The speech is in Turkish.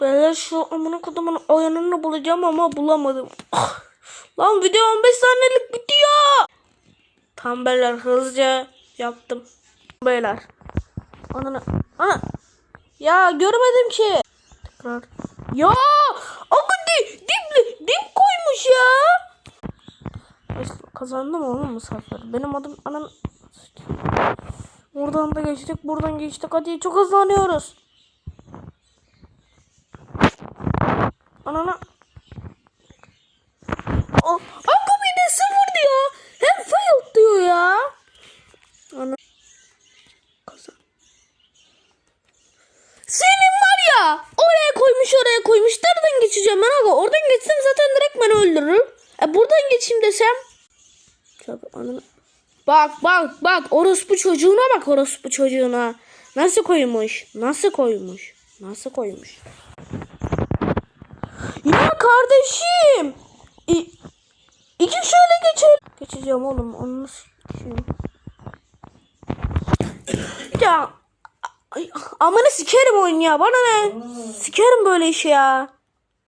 Böyle şu amına kodumun oyanını bulacağım ama bulamadım. Ah! Lan video 15 saniyelik bitiyor. Tam beyler hızlıca yaptım. Beyler. Ananı. Ana. Ya görmedim ki. Tekrar. Ya. Aga di, dip, dip koymuş ya. Kazandım oğlum bu sefer. Benim adım anan. Oradan da geçtik, buradan geçtik. Hadi çok hızlanıyoruz. Anana. Oh, bir de sıfır diyor. Hem fail diyor ya. Ana. Kazan. Senin var ya. Oraya koymuş oraya koymuş. Nereden geçeceğim ben aga? Oradan geçsem zaten direkt beni öldürür. E buradan geçeyim desem. Tabii ananı. Bak bak bak orospu çocuğuna bak orospu çocuğuna. Nasıl koymuş? Nasıl koymuş? Nasıl koymuş? Ya kardeşim. İ iki şöyle geçelim. Geçeceğim oğlum onu geçeyim? Ya ay, amanı sikerim oyun ya bana ne? Sikerim böyle işi ya.